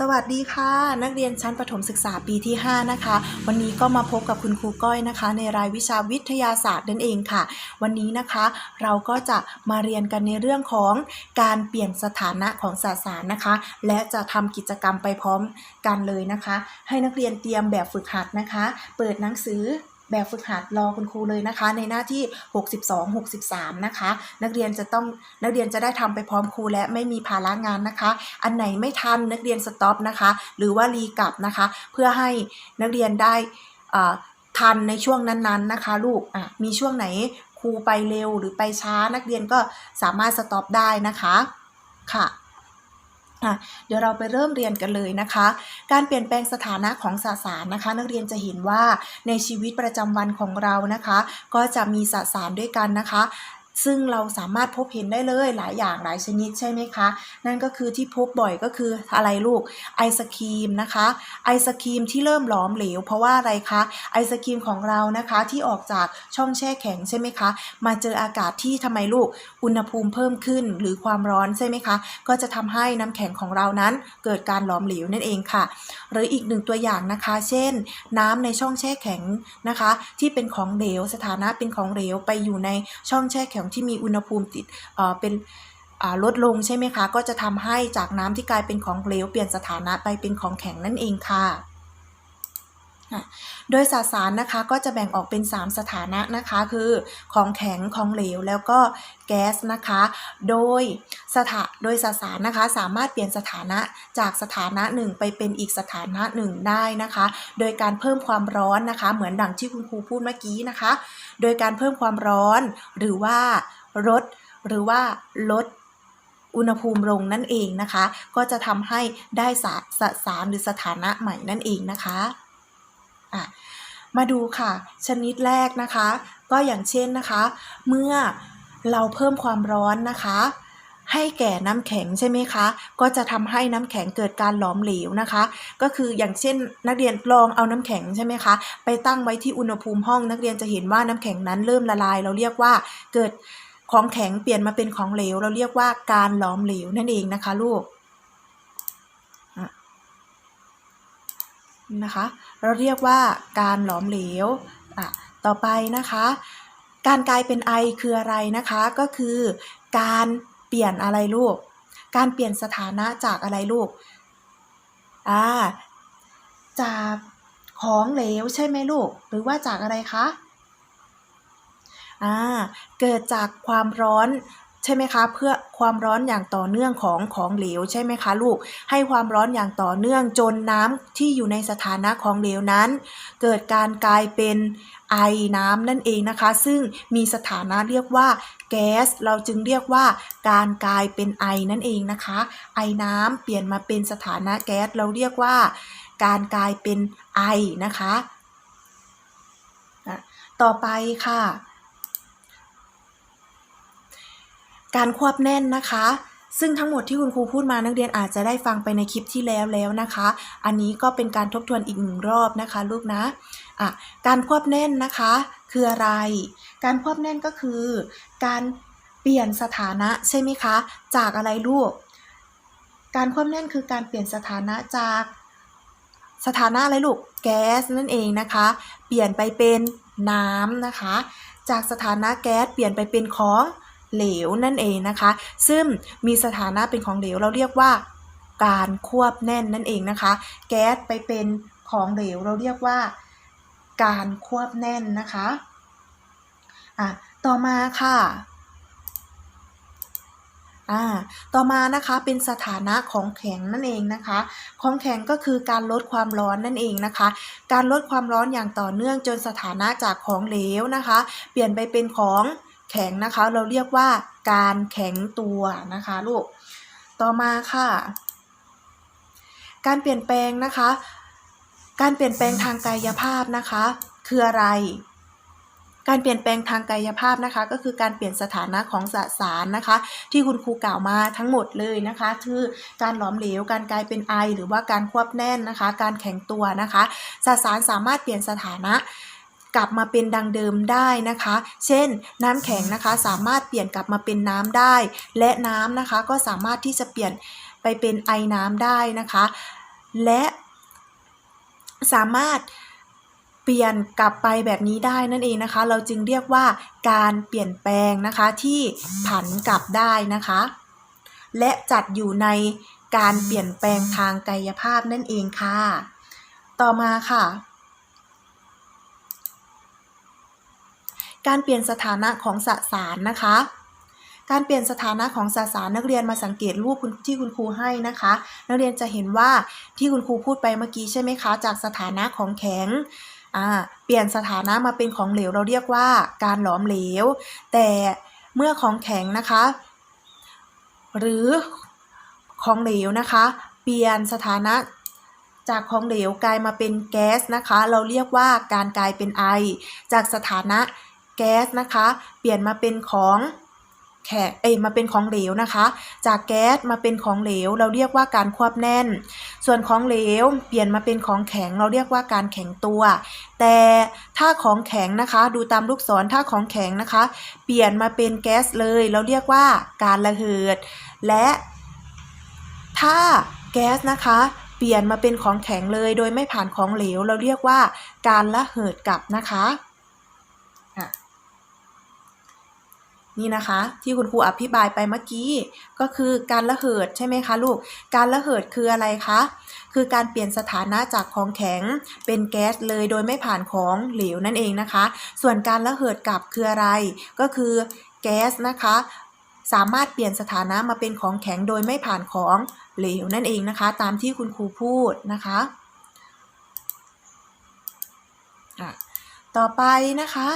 สวัสดีค่ะ นักเรียนชั้นประถมศึกษาปีที่ 5 นะคะ วันนี้ก็มาพบกับคุณครูก้อยนะคะ ในรายวิชาวิทยาศาสตร์นั่นเองค่ะ วันนี้นะคะเราก็จะมาเรียนกันในเรื่องของการเปลี่ยนสถานะของสสารนะคะ และจะทำกิจกรรมไปพร้อมกันเลยนะคะ ให้นักเรียนเตรียมแบบฝึกหัดนะคะ เปิดหนังสือ แบบฝึกหัดรอคุณครูเลยนะคะ ในหน้าที่ 62 63 นะคะ นักเรียนจะต้องนักเรียนจะได้ทำไปพร้อมครูและไม่มีภาระงานนะคะ อันไหนไม่ทันนักเรียนสต็อปนะคะ หรือว่ารีกลับนะคะ เพื่อให้นักเรียนได้ทันในช่วงนั้นๆนะคะ ลูกอะมีช่วงไหนครูไปเร็วหรือไปช้านักเรียนก็สามารถสต็อปได้นะคะค่ะ อะเดี๋ยวเราไปเริ่มเรียนกันเลยนะคะ การเปลี่ยนแปลงสถานะของสสารนะคะ นักเรียนจะเห็นว่าในชีวิตประจำวันของเรานะคะ ก็จะมีสสารด้วยกันนะคะ ซึ่งเราสามารถพบเห็นได้เลยหลายอย่างหลายชนิดใช่ไหมคะ นั่นก็คือที่พบบ่อยก็คืออะไรลูกไอศครีมนะคะไอศครีมที่เริ่มหลอมเหลว เพราะว่าอะไรคะไอศครีมของเรานะคะที่ออกจากช่องแช่แข็งใช่ไหมคะมาเจออากาศที่ทำไมลูกอุณหภูมิเพิ่มขึ้นหรือความร้อนใช่ไหมคะก็จะทำให้น้ำแข็งของเรานั้นเกิดการหลอมเหลวนั่นเองค่ะ หรืออีกหนึ่งตัวอย่างนะคะ เช่น น้ำในช่องแช่แข็งนะคะ ที่เป็นของเหลวสถานะเป็นของเหลวไปอยู่ในช่องแช่แข็งที่มีอุณหภูมิติดเป็นลดลงใช่ไหมคะ ก็จะทำให้จากน้ำที่กลายเป็นของเหลวเปลี่ยนสถานะไปเป็นของแข็งนั่นเองค่ะอะโดยสสารนะคะก็จะแบ่งออกเป็น 3 สถานะนะคะคือของแข็งของเหลวแล้วก็แก๊สนะคะ โดยสถาโดยสสารนะคะสามารถเปลี่ยนสถานะจากสถานะหนึ่งไปเป็นอีกสถานะหนึ่งได้นะคะ โดยการเพิ่มความร้อนนะคะ เหมือนดังที่คุณครูพูดเมื่อกี้นะคะ โดยการเพิ่มความร้อน หรือว่าลดหรือว่าลดอุณหภูมิลงนั่นเองนะคะ ก็จะทำให้ได้สาสสารหรือสถานะใหม่นั่นเองนะคะะมาดูค่ะ ชนิดแรกนะคะ ก็อย่างเช่นนะคะ เมื่อเราเพิ่มความร้อนนะคะ ให้แก่น้ำแข็งใช่ไหมคะ ก็จะทำให้น้ำแข็งเกิดการหลอมเหลวนะคะ ก็คืออย่างเช่นนักเรียนลองเอาน้ำแข็งใช่ไหมคะ ไปตั้งไว้ที่อุณหภูมิห้องนักเรียนจะเห็นว่าน้ำแข็งนั้นเริ่มละลาย เราเรียกว่าเกิดของแข็งเปลี่ยนมาเป็นของเหลว เราเรียกว่าการหลอมเหลวนั่นเองนะคะลูกนะคะ เราเรียกว่าการหลอมเหลวอะต่อไปนะคะ การกลายเป็นไอคืออะไรนะคะ ก็คือการ ปลี่ยนอะไรลูก การเปลี่ยนสถานะจากอะไรลูก อ่า จากของเหลวใช่ไหมลูก หรือว่าจากอะไรคะ อ่า เกิดจากความร้อน ใช่ไหมคะ เพื่อความร้อนอย่างต่อเนื่องของของเหลวใช่ไหมคะลูก ให้ความร้อนอย่างต่อเนื่องจนน้ำที่อยู่ในสถานะของเหลวนั้น เกิดการกลายเป็นไอน้ำนั่นเองนะคะ ซึ่งมีสถานะเรียกว่าแก๊สเราจึงเรียกว่าการกลายเป็นไอนั่นเองนะคะ ไอน้ำเปลี่ยนมาเป็นสถานะแก๊สเราเรียกว่า การกลายเป็นไอนะคะอะต่อไปค่ะ การควบแน่นนะคะ ซึ่งทั้งหมดที่คุณครูพูดมานักเรียนอาจจะได้ฟังไปในคลิปที่แล้วแล้วนะคะ อันนี้ก็เป็นการทบทวนอีกหนึ่งรอบนะคะ ลูกนะอะการควบแน่นนะคะคืออะไร การควบแน่นก็คือ การเปลี่ยนสถานะใช่ไหมคะ จากอะไรลูก การควบแน่นคือการเปลี่ยนสถานะจากสถานะอะไรลูก แก๊สนั่นเองนะคะ เปลี่ยนไปเป็นน้ำนะคะ จากสถานะแก๊สเปลี่ยนไปเป็นของ เหลวนั่นเองนะคะ ซึ่งมีสถานะเป็นของเหลวเราเรียกว่า การควบแน่นนั่นเองนะคะ แก๊สไปเป็นของเหลวเราเรียกว่า การควบแน่นนะคะอะต่อมาค่ะอ่าต่อมานะคะเป็นสถานะของแข็งนั่นเองนะคะ ของแข็งก็คือการลดความร้อนนั่นเองนะคะ การลดความร้อนอย่างต่อเนื่องจนสถานะจากของเหลวนะคะ เปลี่ยนไปเป็นของ แข็งนะคะ เราเรียกว่าการแข็งตัวนะคะลูก ต่อมาค่ะ การเปลี่ยนแปลงนะคะ การเปลี่ยนแปลงทางกายภาพนะคะ คืออะไร การเปลี่ยนแปลงทางกายภาพนะคะ ก็คือการเปลี่ยนสถานะของสสารนะคะ ที่คุณครูกล่าวมาทั้งหมดเลยนะคะ คือการหลอมเหลว การกลายเป็นไอ หรือว่าการควบแน่นนะคะ การแข็งตัวนะคะ สสารสามารถเปลี่ยนสถานะ กลับมาเป็นดังเดิมได้นะคะ เช่น น้ำแข็งนะคะสามารถเปลี่ยนกลับมาเป็นน้ำได้ และน้ำนะคะก็สามารถที่จะเปลี่ยนไปเป็นไอน้ำได้นะคะ และสามารถเปลี่ยนกลับไปแบบนี้ได้นั่นเองนะคะ เราจึงเรียกว่าการเปลี่ยนแปลงนะคะที่ผันกลับได้นะคะ และจัดอยู่ในการเปลี่ยนแปลงทางกายภาพนั่นเองค่ะ ต่อมาค่ะ การเปลี่ยนสถานะของสสารนะคะ การเปลี่ยนสถานะของสสารนักเรียนมาสังเกตรูปที่คุณครูให้นะคะ นักเรียนจะเห็นว่าที่คุณครูพูดไปเมื่อกี้ใช่ไหมคะ จากสถานะของแข็งเปลี่ยนสถานะมาเป็นของเหลวเราเรียกว่าการหลอมเหลว แต่เมื่อของแข็งนะคะ หรือของเหลวนะคะ เปลี่ยนสถานะจากของเหลวกลายมาเป็นแก๊สนะคะ เราเรียกว่าการกลายเป็นไอ จากสถานะ แก๊สนะคะ เปลี่ยนมาเป็นของแข็งเอ้มาเป็นของเหลวนะคะ จากแก๊สมาเป็นของเหลว เราเรียกว่าการควบแน่น ส่วนของเหลว เปลี่ยนมาเป็นของแข็ง เราเรียกว่าการแข็งตัว แต่ถ้าของแข็งนะคะ ดูตามลูกศรถ้าของแข็งนะคะ เปลี่ยนมาเป็นแก๊สเลย เราเรียกว่าการระเหิด และถ้าแก๊สนะคะเปลี่ยนมาเป็นของแข็งเลย โดยไม่ผ่านของเหลว เราเรียกว่าการระเหิดกลับนะคะ นี่นะคะที่คุณครูอธิบายไปเมื่อกี้ ก็คือการระเหิดใช่ไหมคะลูก การระเหิดคืออะไรคะ คือการเปลี่ยนสถานะจากของแข็งเป็นแก๊สเลยโดยไม่ผ่านของเหลวนั่นเองนะคะ ส่วนการระเหิดกลับคืออะไร ก็คือแก๊สนะคะ สามารถเปลี่ยนสถานะมาเป็นของแข็งโดยไม่ผ่านของเหลวนั่นเองนะคะ ตามที่คุณครูพูดนะคะอะต่อไปนะคะ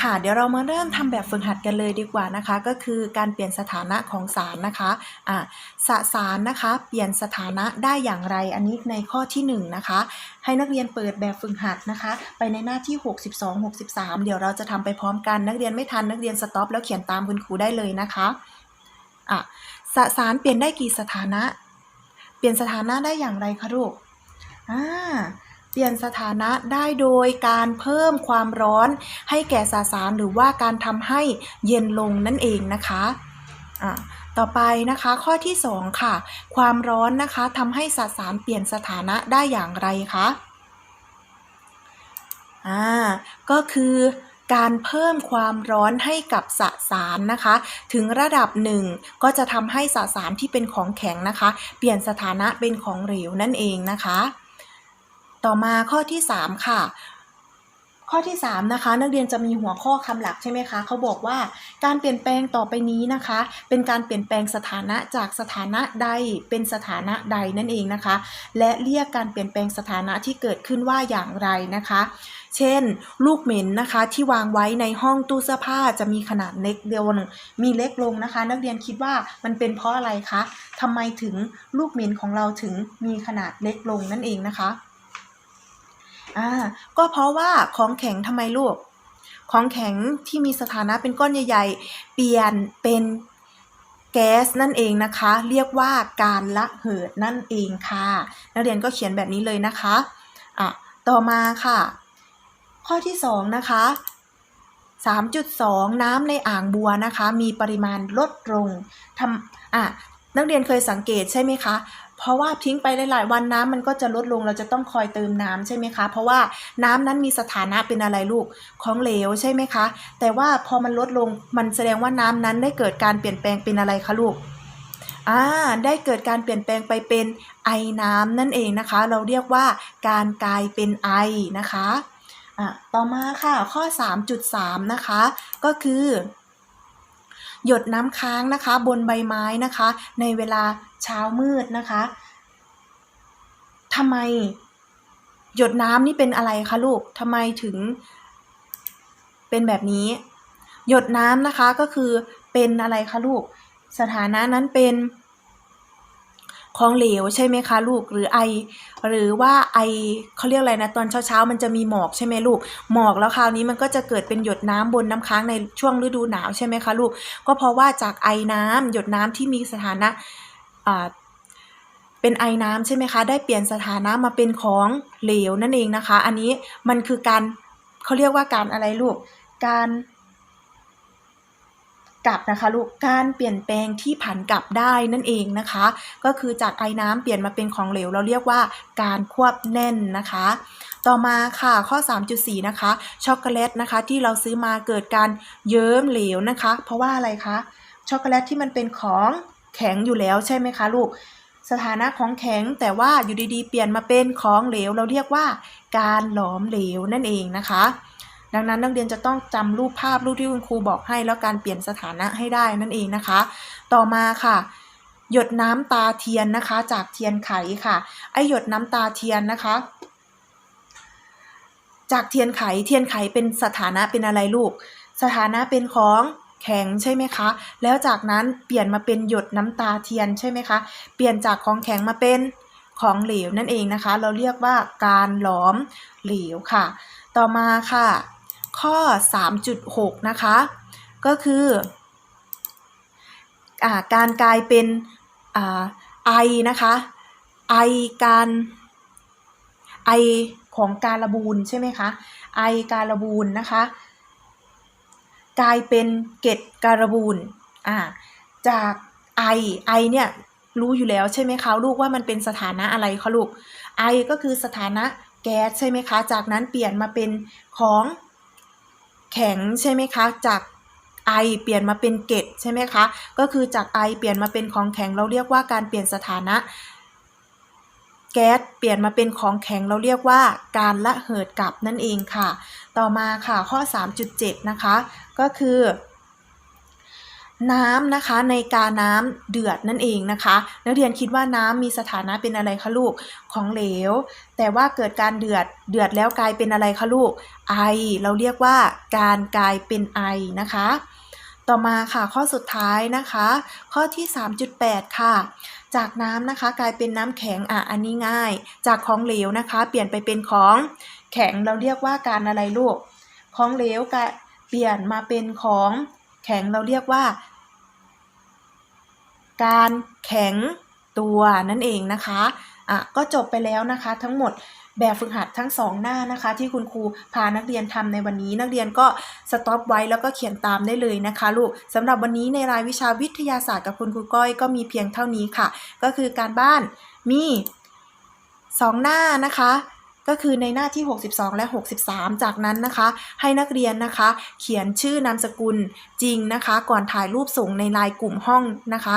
ค่ะเดี๋ยวเรามาเริ่มทำแบบฝึกหัดกันเลยดีกว่านะคะ ก็คือการเปลี่ยนสถานะของสารนะคะอะสสารนะคะ เปลี่ยนสถานะได้อย่างไรอันนี้ในข้อที่หนึ่งนะคะ ให้นักเรียนเปิดแบบฝึกหัดนะคะ ไปในหน้าที่ 62 63 เดี๋ยวเราจะทำไปพร้อมกันนักเรียนไม่ทันนักเรียนสต็อปแล้วเขียนตามคุณครูได้เลยนะคะอะสสารเปลี่ยนได้กี่สถานะ เปลี่ยนสถานะได้อย่างไรคะลูกอ่า เปลี่ยนสถานะได้โดยการเพิ่มความร้อนให้แก่สสารหรือว่าการทำให้เย็นลงนั่นเองนะคะอะต่อไปนะคะข้อที่ 2 ค่ะ ความร้อนนะคะทำให้สสารเปลี่ยนสถานะได้อย่างไรคะอ่าก็คือการเพิ่มความร้อนให้กับสสารนะคะ ถึงระดับหนึ่งก็จะทำให้สสารที่เป็นของแข็งนะคะ เปลี่ยนสถานะเป็นของเหลวนั่นเองนะคะ ต่อมาข้อที่ 3 ค่ะ ข้อที่ 3 นะคะ นักเรียนจะมีหัวข้อคำหลักใช่ไหมคะเขาบอกว่าการเปลี่ยนแปลงต่อไปนี้นะคะ เป็นการเปลี่ยนแปลงสถานะจากสถานะใดเป็นสถานะใดนั่นเองนะคะ และเรียกการเปลี่ยนแปลงสถานะที่เกิดขึ้นว่าอย่างไรนะคะ เช่น ลูกเหม็นนะคะที่วางไว้ในห้องตู้เสื้อผ้าจะมีขนาดเล็กเดียวมีเล็กลงนะคะ นักเรียนคิดว่ามันเป็นเพราะอะไรคะทำไมถึงลูกเหม็นของเราถึงมีขนาดเล็กลงนั่นเองนะคะ อ่าก็เพราะว่าของแข็งทำไมลูก ของแข็งที่มีสถานะเป็นก้อนใหญ่ ๆ เปลี่ยนเป็นแก๊สนั่นเองนะคะ เรียกว่าการละเหิดนั่นเองค่ะ นักเรียนก็เขียนแบบนี้เลยนะคะอะต่อมาค่ะ ข้อที่สองนะคะ3.2 น้ำในอ่างบัวนะคะ มีปริมาณลดลงทำอะนักเรียนเคยสังเกตใช่ไหมคะ เพราะว่าทิ้งไปหลาย ๆ วันน้ำมันก็จะลดลงเราจะต้องคอยเติมน้ำใช่ไหมคะ เพราะว่าน้ำนั้นมีสถานะเป็นอะไรลูกของเหลวใช่ไหมคะ แต่ว่าพอมันลดลงมันแสดงว่าน้ำนั้นได้เกิดการเปลี่ยนแปลงเป็นอะไรคะลูกอ่าได้เกิดการเปลี่ยนแปลงไปเป็นไอน้ำนั่นเองนะคะ เราเรียกว่าการกลายเป็นไอนะคะอะต่อมาค่ะข้อ 3.3 นะคะ ก็คือ หยดน้ำค้างนะคะ บนใบไม้นะคะ ในเวลาเช้ามืดนะคะทำไม หยดน้ำนี่เป็นอะไรคะลูกทำไมถึง เป็นแบบนี้ หยดน้ำนะคะก็คือเป็นอะไรคะลูก สถานะนั้นเป็น ของเหลวใช่ไหมคะลูกหรือไอ หรือว่าไอเขาเรียกอะไรนะตอนเช้าๆ มันจะมีหมอกใช่ไหมลูก หมอกแล้วคราวนี้มันก็จะเกิดเป็นหยดน้ำบนน้ำค้างในช่วงฤดูหนาวใช่ไหมคะลูก ก็เพราะว่าจากไอน้ำหยดน้ำที่มีสถานะอ่าเป็นไอน้ำใช่ไหมคะ ได้เปลี่ยนสถานะมาเป็นของเหลวนั่นเองนะคะ อันนี้มันคือการเขาเรียกว่าการอะไรลูก การ กลับนะคะลูกการเปลี่ยนแปลงที่ผันกลับได้นั่นเองนะคะ ก็คือจากไอ้น้ำเปลี่ยนมาเป็นของเหลว เราเรียกว่าการควบแน่นนะคะ ต่อมาค่ะข้อ 3.4 นะคะ ช็อกโกแลตนะคะที่เราซื้อมาเกิดการเยิ้มเหลวนะคะ เพราะว่าอะไรคะช็อกโกแลตที่มันเป็นของแข็งอยู่แล้วใช่ไหมคะลูกสถานะของแข็งแต่ว่าอยู่ดีๆ เปลี่ยนมาเป็นของเหลว เราเรียกว่าการหลอมเหลวนั่นเองนะคะ ดังนั้นนักเรียนจะต้องจำรูปภาพรูปที่คุณครูบอกให้ แล้วการเปลี่ยนสถานะให้ได้นั่นเองนะคะ ต่อมาค่ะ หยดน้ำตาเทียนนะคะ จากเทียนไขค่ะ ไอหยดน้ำตาเทียนนะคะ จากเทียนไขเทียนไขเป็นสถานะเป็นอะไรลูก สถานะเป็นของแข็งใช่ไหมคะ แล้วจากนั้นเปลี่ยนมาเป็นหยดน้ำตาเทียนใช่ไหมคะ เปลี่ยนจากของแข็งมาเป็นของเหลวนั่นเองนะคะ เราเรียกว่าการหลอมเหลวค่ะ ต่อมาค่ะ ข้อ 3.6 นะคะ ก็คืออการกลายเป็นอไอนะคะไอการไอของการระบูนใช่ไหมคะไอการระบูนนะคะ กลายเป็นเกล็ดการบูนอ่าจากไอไอเนี่ยรู้อยู่แล้วใช่ไหมคะลูกว่ามันเป็นสถานะอะไรคะลูกไอก็คือสถานะแก๊สใช่ไหมคะ จากนั้นเปลี่ยนมาเป็นของ แข็งใช่ไหมคะจากไอเปลี่ยนมาเป็นเกตใช่ไหมคะ ก็คือจากไอเปลี่ยนมาเป็นของแข็งเราเรียกว่าการเปลี่ยนสถานะ แก๊สเปลี่ยนมาเป็นของแข็งเราเรียกว่าการละเหิดกลับนั่นเองค่ะ ต่อมาค่ะข้อ 3.7 นะคะ ก็คือ น้ำนะคะในกาน้ำเดือดนั่นเองนะคะ นักเรียนคิดว่าน้ำมีสถานะเป็นอะไรคะลูกของเหลว แต่ว่าเกิดการเดือดเดือดแล้วกลายเป็นอะไรคะลูกไอ เราเรียกว่าการกลายเป็นไอนะคะ ต่อมาค่ะข้อสุดท้ายนะคะ ข้อที่ 3.8 ค่ะ จากน้ำนะคะกลายเป็นน้ำแข็งอะอันนี้ง่าย จากของเหลวนะคะ เปลี่ยนไปเป็นของแข็งเราเรียกว่าการอะไรลูก ของเหลวกเปลี่ยนมาเป็นของแข็งเราเรียกว่า การแข็งตัวนั่นเองนะคะอะก็จบไปแล้วนะคะทั้งหมดแบบฝึกหัดทั้งสองหน้านะคะ ที่คุณครูพานักเรียนทำในวันนี้ นักเรียนก็สต็อปไว้แล้วก็เขียนตามได้เลยนะคะลูกสำหรับวันนี้ในรายวิชาวิทยาศาสตร์กับคุณครูก้อยก็มีเพียงเท่านี้ค่ะ ก็คือการบ้านมีสองหน้านะคะก็คือในหน้าที่ 62 และ 63 จากนั้นนะคะ ให้นักเรียนนะคะ เขียนชื่อนามสกุลจริงนะคะ ก่อนถ่ายรูปส่งในไลน์กลุ่มห้องนะคะ